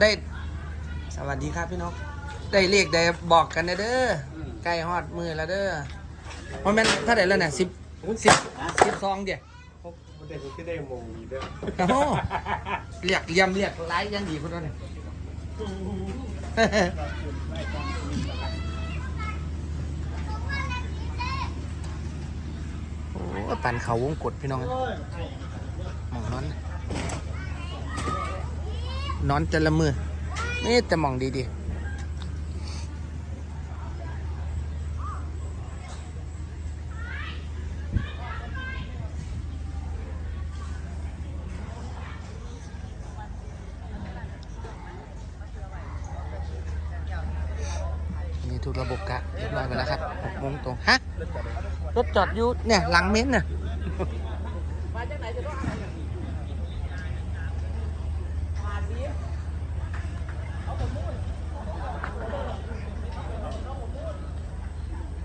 ได้สวัสดีครับพี่นกได้เลขได้บอกกันนะเด้ออใกล้ฮอดมือแล้วเด้อมันเป็นเท่าไหร่แล้วน่ะสิบสิบสิบสองเดียวมันได้ก็ได้มงดีเด้อโอ้เรียกเลียมเรียกไล่ยังดีคนนั้นเนี่ยโอ้ปั่นเขาวงกดพี่น้องหมองนอน นอนแต่ละมือนี่แต่มองดีๆมีทุกระบบกะเรียบร้อยไปแล้วครับหกโมงตรง ฮะ รถจอดอยู่เนี่ย หลังเม้นท์น่ะ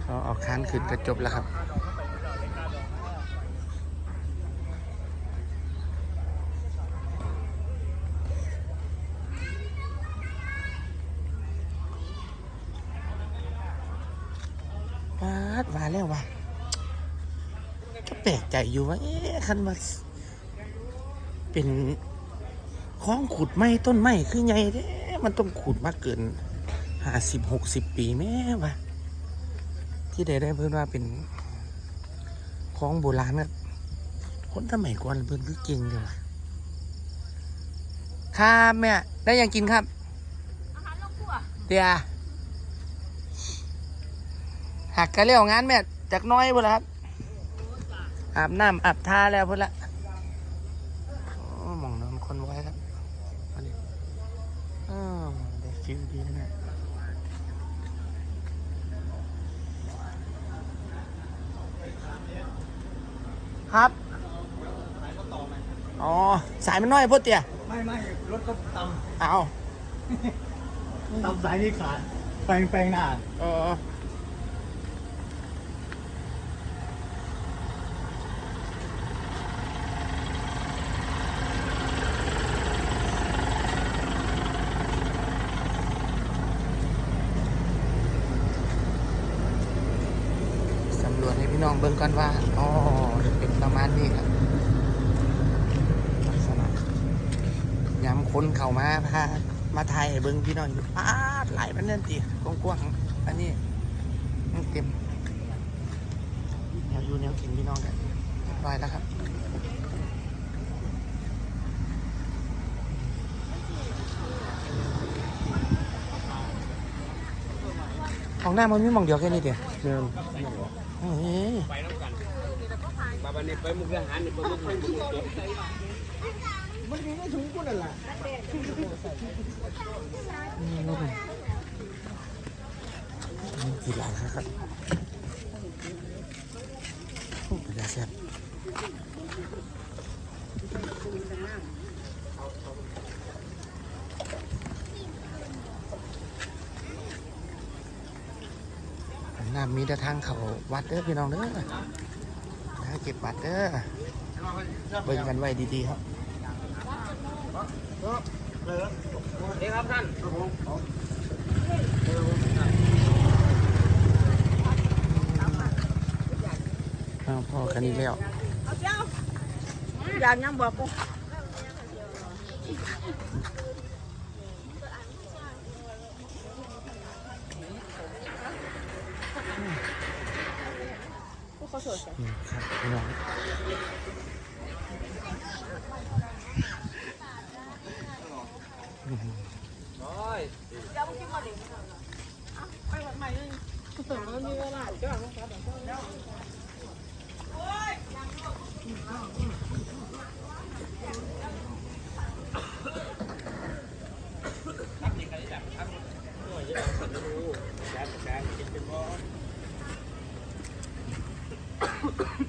เขาเอา คานขึ้นกระจบแล้วครับปาดวาแล้วว่าก็แปลกใจอยู่ว่า เอ๊ะคันว่าเป็นคล้องขุดไม้ต้นไม้คือไงเด้มันต้องขุดมาเกินห้าสิบหกสิบปีแม่วะ ที่ได้ได้เพื่อนว่าเป็นคลองโบราณนะคนสมัยก่อนเพื่อนคือเก่งเลยวะครับแม่ได้ยังกินครับอาหารโรงครัวเดี๋ยวหักกันเร็วงานแม่จากน้อยพุ่นละครับอาบน้ำอาบท่าแล้วพุ่นละหมองนอนคนไว้ครับอันนี้อ้าวได้ฟิลดีนะเนี่ย ครับอ๋อสายมันน้อยพ่อเตี้ยไม่ไม่รถก็ตเอาำตำสายนี่ขาดแปลงแปลงหน้าเออสำรวจให้พี่น้องเบิ่งก่อนว่าอ๋อเป็น ประมาณนี้ครับลักษณะย้ำคนเข้ามาพามาไทยให้เบิ่งพี่น้องอยู่ป้าดหลายมันนั่นตีกว้างๆอันนี้ยังเต็มแนวอยู่แนวกินพี่น้องกันเรียบร้อยแล้วครับของหน้ามันมีหมองเดียวแค่นี้เดียวเนี่ยเฮ้ยไปน้ำกัน บาบานี่ไปมุกดาหารนี่ไปมุกดาหารมุกดาหารมันมีไม่ถึงกูนั่นแหละนี่นู่นนี่กี่หลังครับโอ้เป็นยาแซ่บน้ำมีแต่ทางเขาวัดเด้อพี่น้องเด้อ เก็บบัตรเด้อเบิ่งกันไว้ดีๆครับเอ้ครับท่านอ้าวพอกันอีกแล้วเอาเจ้าอยา ก็สสวยครับน้องน้อยเดี๋ยวมึงกินมาดิไปหมดใหม่เลยเสริมันมีเวลาเยอะมึงครับเดี๋ว Ha, ha, ha.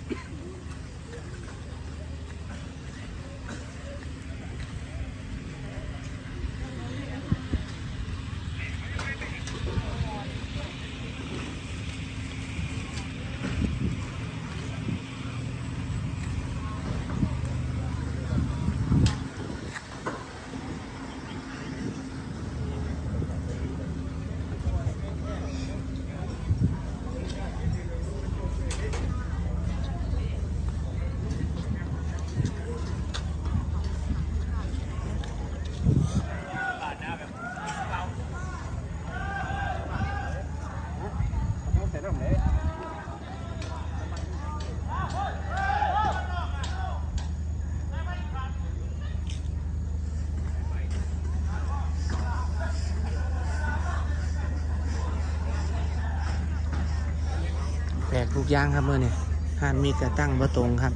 ทุกอย่างครับเมื่อนี่หานมีกระตั้งบ่ตรงครับ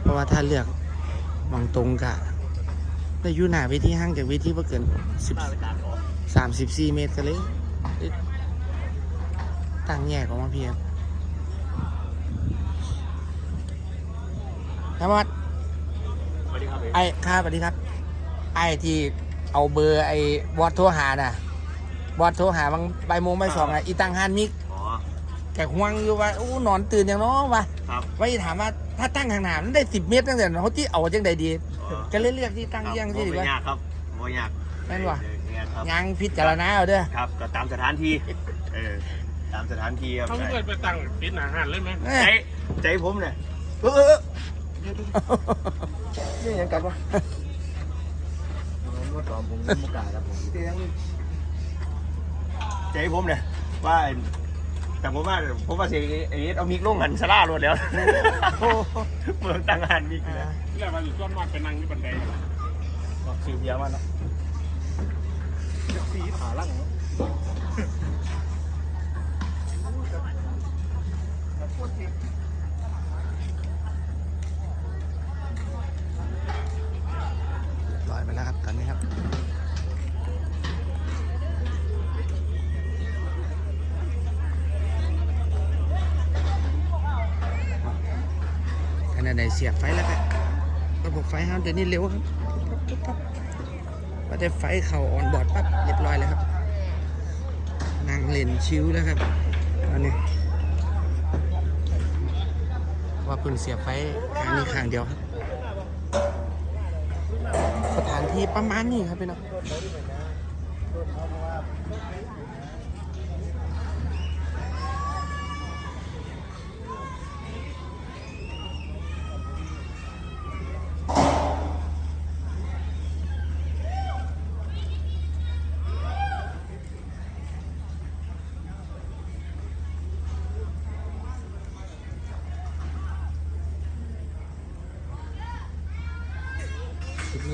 เพราะว่าถ้าเลือกหวังตรงกะได้อยู่หน้าเวทีห่างจากเวทีบ่เกินสิบสามสิบสี่เมตรกันเลยได้ตั้งแยกออกมาเพียบครับวัดสวัสดีครับไอ้ครับสวัสดีครับ ไอ้ที่เอาเบอร์ไอ้บอสโทรหาน่ะบอสโทรหาบางใบายโมงใบายสองอะอีตังฮานมิกอ๋อ แกห่วงอยู่ว่าอู้นอนตื่นอย่างน้อวะครับว่าอีถามว่าถ้าตั้งห่างๆมันได้สิบเมตรตั้งแต่เขาที่เอาจังใดดีอ๋อ ก็เลยเลือกที่ตั้งเยี่ยงที่ดีบ่กว่ายากครับบ่ยากแม่นวะเออเนี่ยครับยังพิจารณาเอาเด้อครับก็ตามสถานที่เออตามสถานที่ครับเขาเกิดไปตั้งปิดอาหารเลยไหมเอ้ใจยใจผมเนี่ยเออเออเออนี่ยังกัดวะผมก็ตอบผมมุกาครับผมใจผมเนี่ยว่า แต่ผมว่าผมว่าเสียไอ้เอามิกลงหันสลาโลดแล้วโอ้โหเมืองตั้งหันมิกอ่านะที่แรกว่าอยู่ต้นมากไปนั่งที่บันไดซื้อเบียร์มาแล้วสีขาลั่งเนาะลอยไปแล้วครับตอนนี้ครับ ไหนเสียบไฟแล้วครับระบบไฟห้ามเดี๋ยวนี้เร็วครับปุ๊บปั๊บว่าได้ไฟเข่าออนบอร์ดปั๊บเรียบร้อยแล้วครับนั่งเล่นชิวแล้วครับตอนนี้ว่าเพิ่งเสียบไฟข้างนี้ข้างเดียวครับ สถานที่ประมาณนี้ครับพี่น้อง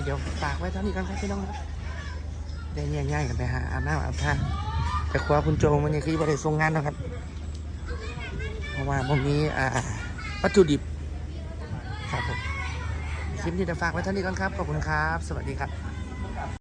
เดี๋ยวฝากไว้เท่านี้กันครับพี่น้องครับได้ง่าย่ๆกันไปหาอาบน้ำอาบท่าแต่ครัวคุณโจมันนี่คือบริษัทงงานนะครับ เพราะว่าผมมีอ่าวัตถุดิบครับผมคลิปนี้จะฝากไว้เท่านี้ก่อนครับ ขอบคุณครับ สวัสดีครับ